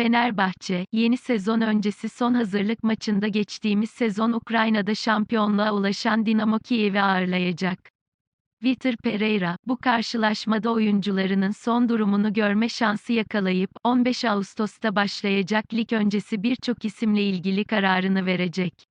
Fenerbahçe, yeni sezon öncesi son hazırlık maçında geçtiğimiz sezon Ukrayna'da şampiyonluğa ulaşan Dinamo Kiev'i ağırlayacak. Vitor Pereira, bu karşılaşmada oyuncularının son durumunu görme şansı yakalayıp, 15 Ağustos'ta başlayacak lig öncesi birçok isimle ilgili kararını verecek.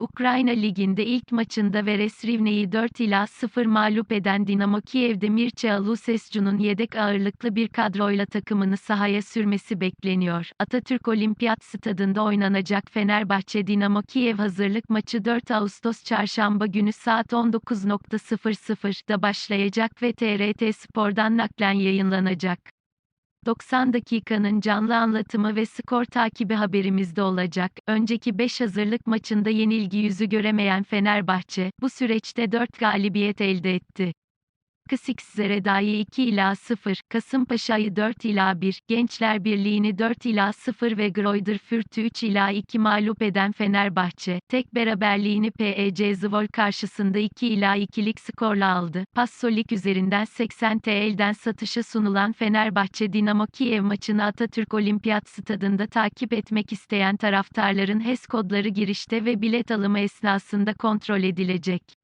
Ukrayna Ligi'nde ilk maçında Veres Rivne'yi 4 ila 0 mağlup eden Dinamo Kiev'de Mircea Lucescu'nun yedek ağırlıklı bir kadroyla takımını sahaya sürmesi bekleniyor. Atatürk Olimpiyat Stadında oynanacak Fenerbahçe Dinamo Kiev hazırlık maçı 4 Ağustos Çarşamba günü saat 19.00'da başlayacak ve TRT Spor'dan naklen yayınlanacak. 90 dakikanın canlı anlatımı ve skor takibi haberimizde olacak. Önceki 5 hazırlık maçında yenilgi yüzü göremeyen Fenerbahçe, bu süreçte 4 galibiyet elde etti. Kısıkzereda'yı 2 ila 0, Kasımpaşa'yı 4 ila 1, Gençler Birliği'ni 4 ila 0 ve Greuther Fürth'ü 3 ila 2 mağlup eden Fenerbahçe, tek beraberliğini PEC Zvol karşısında 2 ila 2'lik skorla aldı. Passolik üzerinden 80 TL'den satışa sunulan Fenerbahçe Dinamo Kiev maçını Atatürk Olimpiyat Stadında takip etmek isteyen taraftarların HES kodları girişte ve bilet alımı esnasında kontrol edilecek.